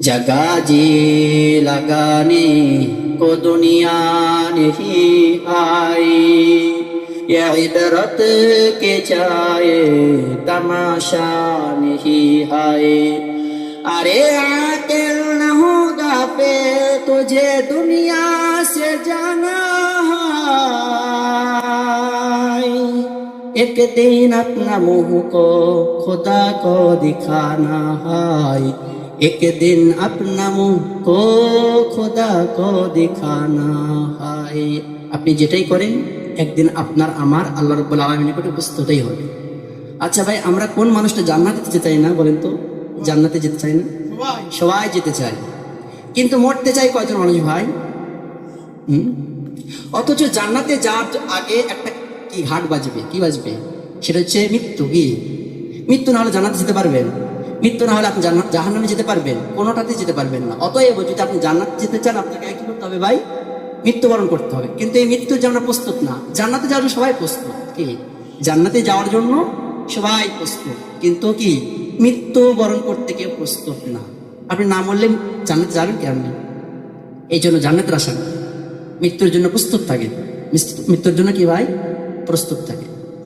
जगा जी लगाने को दुनिया नहीं आई ये इबरत के चाहे तमाशा नहीं है अरे आकिल न होगा पे तुझे दुनिया से जाना है एक दिन अपना मुंह को खुदा को दिखाना है एक दिन अपना मुंह को खुदा को दिखाना है আপনি যেটাই করেন একদিন আপনার আমার আল্লাহ রব্বুল আলমীর নিকট উপস্থিত হতেই হবে আচ্ছা ভাই আমরা কোন মানুষটা জান্নাতে যেতে চাই না বলেন তো জান্নাতে যেতে চাই না সবাই যেতে চাই কিন্তু মরতে চাই কয়জন মানুষ ভাই হুম? অথচ জান্নাতে যাওয়ার আগে একটা কি ঘাট বাজবে কি বাজবে সেটা হচ্ছে মৃত্যু কি মৃত্যু না হলে জান্নাতে যেতে পারবেন মৃত্যু না হলে আপনি জান্নাত জাহান্নামে যেতে পারবেন কোনোটাতে যেতে পারবেন না। অতএব যদি আপনি জান্নাত যেতে চান, আপনাকে কি করতে হবে ভাই, মৃত্যুবরণ করতে হবে। কিন্তু এই মৃত্যুর জন্য প্রস্তুত না, জান্নাতে যাওয়ার সবাই প্রস্তুত। কি? জান্নাতে যাওয়ার জন্য সবাই প্রস্তুত। কিন্তু কি? মৃত্যু বরণ করতে কেউ প্রস্তুত না। আপনি না মরলে জান্নাতে যাবেন কেমন? এই জন্য জান্নাতের করি। মৃত্যুর জন্য প্রস্তুত থাকে মৃত্যুর জন্য কি ভাই? প্রস্তুত থাকে